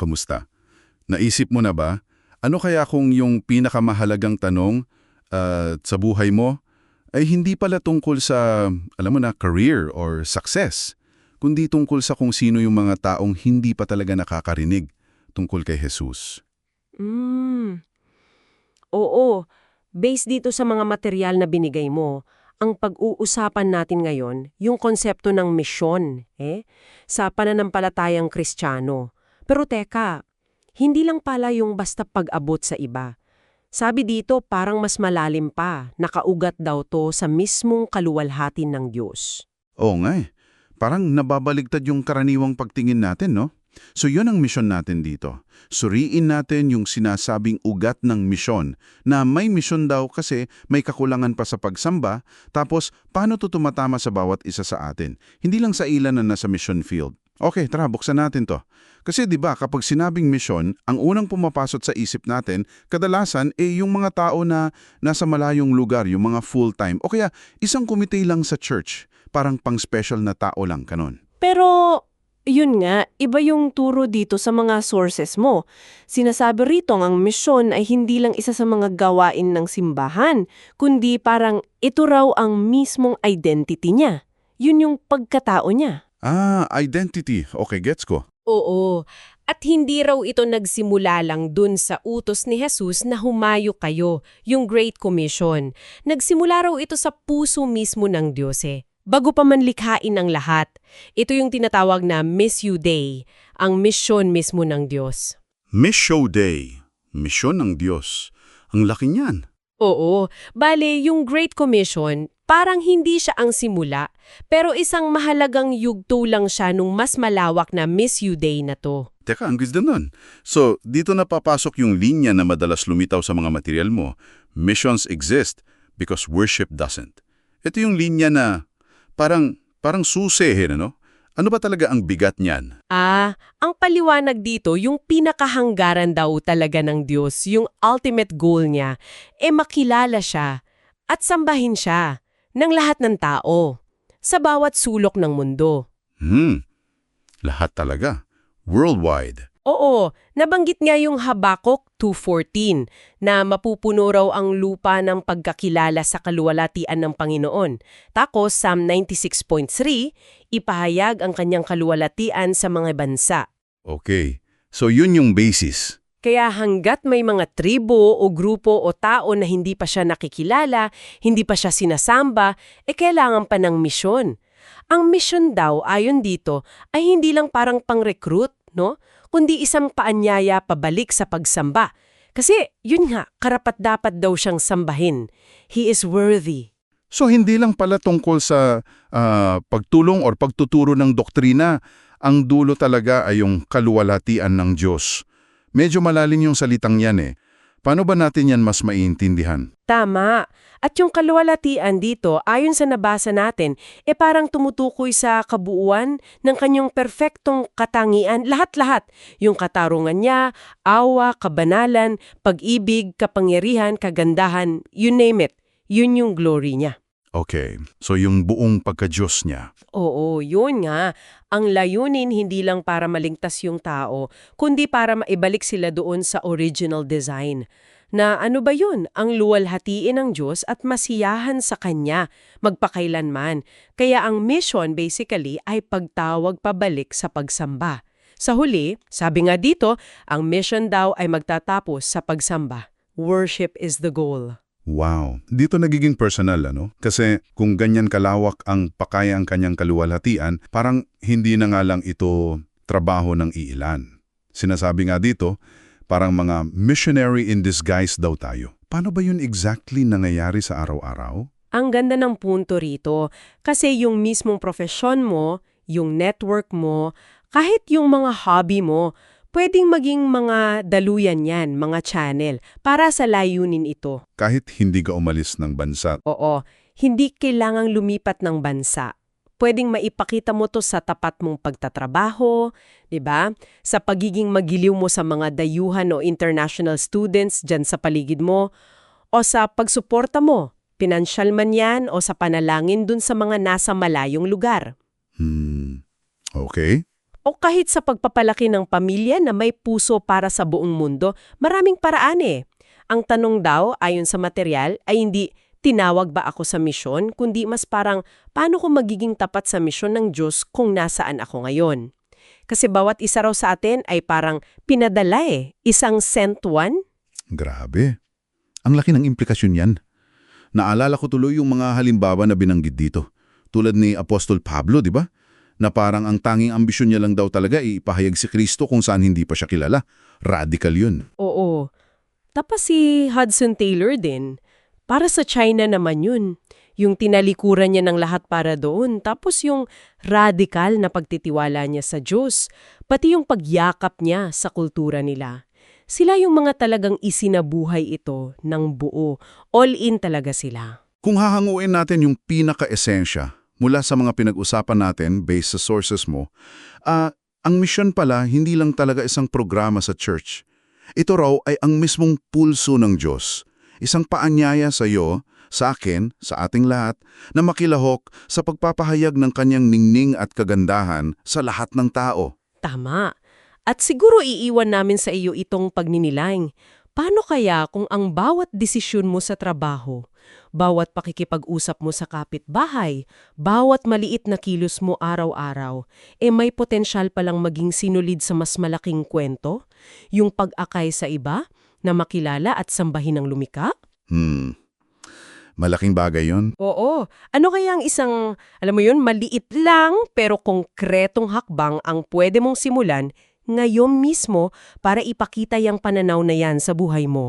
kamusta? Naisip mo na ba? Ano kaya kung yung pinakamahalagang tanong ah, sa buhay mo ay hindi pala tungkol sa, alam mo na, career or success, kundi tungkol sa kung sino yung mga taong hindi pa talaga nakakarinig tungkol kay Jesus. Mm. Oo, based dito sa mga material na binigay mo, ang pag-uusapan natin ngayon, yung konsepto ng misyon, eh, sa pananampalatayang kristyano. Pero teka, hindi lang pala yung basta pag-abot sa iba. Sabi dito parang mas malalim pa, nakaugat daw to sa mismong kaluwalhatin ng Diyos. Oo nga eh. Parang nababaligtad yung karaniwang pagtingin natin, no? So yun ang misyon natin dito. Suriin natin yung sinasabing ugat ng misyon na may misyon daw kasi may kakulangan pa sa pagsamba tapos paano to tumatama sa bawat isa sa atin. Hindi lang sa ilan na nasa mission field. Okay, tara, buksan natin to. Kasi 'di ba kapag sinabing misyon, ang unang pumapasok sa isip natin, kadalasan eh yung mga tao na nasa malayong lugar, yung mga full-time o kaya isang komite lang sa church, parang pang-special na tao lang kanon. Pero, yun nga, iba yung turo dito sa mga sources mo. Sinasabi rito ang misyon ay hindi lang isa sa mga gawain ng simbahan, kundi parang ito raw ang mismong identity niya. Yun yung pagkatao niya. Ah, identity. Okay, gets ko. Oo. At hindi raw ito nagsimula lang dun sa utos ni Jesus na humayo kayo, yung Great Commission. Nagsimula raw ito sa puso mismo ng Diyos eh. Bago pa man likhain ang lahat, ito yung tinatawag na Missio Dei, ang misyon mismo ng Diyos. Mission Day. Misyon ng Diyos. Ang laki niyan. Oo, bale yung Great Commission, parang hindi siya ang simula, pero isang mahalagang yugto lang siya nung mas malawak na Missio Dei na to. Teka, ang gusto nun. So, dito na papasok yung linya na madalas lumitaw sa mga material mo. Missions exist because worship doesn't. Ito yung linya na parang, parang susehin, ano? Ano ba talaga ang bigat niyan? Ah, ang paliwanag dito, yung pinakahanggaran daw talaga ng Diyos, yung ultimate goal niya, e makilala siya at sambahin siya ng lahat ng tao sa bawat sulok ng mundo. Hmm, lahat talaga. Worldwide. Oo, nabanggit nga yung Habakuk 2.14 na mapupuno raw ang lupa ng pagkakilala sa kaluwalhatian ng Panginoon. Tapos Psalm 96.3, ipahayag ang kanyang kaluwalhatian sa mga bansa. Okay. So, yun yung basis. Kaya hanggat may mga tribo o grupo o tao na hindi pa siya nakikilala, hindi pa siya sinasamba, e kailangan pa ng misyon. Ang misyon daw, ayon dito, ay hindi lang parang pang-recruit, no? kundi isang paanyaya pabalik sa pagsamba. Kasi, yun nga, karapat-dapat daw siyang sambahin. He is worthy. So, hindi lang pala tungkol sa ah, pagtulong or pagtuturo ng doktrina. Ang dulo talaga ay yung kaluwalhatian ng Diyos. Medyo malalim yung salitang yan eh. Paano ba natin yan mas maiintindihan? Tama. At yung kaluwalhatian dito, ayon sa nabasa natin, e parang tumutukoy sa kabuuan ng kanyang perpektong katangian, lahat-lahat. Yung katarungan niya, awa, kabanalan, pag-ibig, kapangyarihan, kagandahan, you name it. Yun yung glory niya. Okay, so yung buong pagka-Diyos niya. Oo, yun nga. Ang layunin hindi lang para maligtas yung tao, kundi para maibalik sila doon sa original design. Na ano ba yun? Ang luwalhatiin ng Diyos at masiyahan sa Kanya, magpakailanman. Kaya ang mission basically ay pagtawag pabalik sa pagsamba. Sa huli, sabi nga dito, ang mission daw ay magtatapos sa pagsamba. Worship is the goal. Wow, dito nagiging personal ano? Kasi kung ganyan kalawak ang pakayang kanyang kaluwalhatian, parang hindi na nga lang ito trabaho ng iilan. Sinasabi nga dito, parang mga missionary in disguise daw tayo. Paano ba yun exactly nangyayari sa araw-araw? Ang ganda ng punto rito kasi yung mismong profesyon mo, yung network mo, kahit yung mga hobby mo, pwedeng maging mga daluyan yan, mga channel, para sa layunin ito. Kahit hindi ka umalis ng bansa. Oo, hindi kailangang lumipat ng bansa. Pwedeng maipakita mo to sa tapat mong pagtatrabaho, 'di ba? Sa pagiging magiliw mo sa mga dayuhan o international students diyan sa paligid mo, o sa pagsuporta mo, pinansyal man yan o sa panalangin dun sa mga nasa malayong lugar. Hmm, okay. O kahit sa pagpapalaki ng pamilya na may puso para sa buong mundo, maraming paraan eh. Ang tanong daw, ayon sa material, ay hindi tinawag ba ako sa misyon, kundi mas parang paano ko magiging tapat sa misyon ng Diyos kung nasaan ako ngayon. Kasi bawat isa raw sa atin ay parang pinadala eh, isang sent one. Grabe. Ang laki ng implikasyon yan. Naalala ko tuloy yung mga halimbawa na binanggit dito. Tulad ni Apostol Pablo, di ba? Na parang ang tanging ambisyon niya lang daw talaga ay ipahayag si Kristo kung saan hindi pa siya kilala. Radical yun. Oo. Tapos si Hudson Taylor din. Para sa China naman yun. Yung tinalikuran niya ng lahat para doon. Tapos yung radical na pagtitiwala niya sa Diyos. Pati yung pagyakap niya sa kultura nila. Sila yung mga talagang isinabuhay ito ng buo. All in talaga sila. Kung hahanguin natin yung pinaka-esensya mula sa mga pinag-usapan natin based sa sources mo, ah, ang misyon pala hindi lang talaga isang programa sa church. Ito raw ay ang mismong pulso ng Diyos. Isang paanyaya sa iyo, sa akin, sa ating lahat, na makilahok sa pagpapahayag ng kanyang ningning at kagandahan sa lahat ng tao. Tama. At siguro iiwan namin sa iyo itong pagninilaing. Paano kaya kung ang bawat desisyon mo sa trabaho, bawat pakikipag-usap mo sa kapitbahay, bawat maliit na kilos mo araw-araw, e may potensyal palang maging sinulid sa mas malaking kwento? Yung pag-akay sa iba, na makilala at sambahin ng lumika? Hmm. Malaking bagay yon. Oo. Ano kaya ang isang, alam mo yun, maliit lang pero konkretong hakbang ang pwede mong simulan ngayon mismo para ipakita yung pananaw na yan sa buhay mo?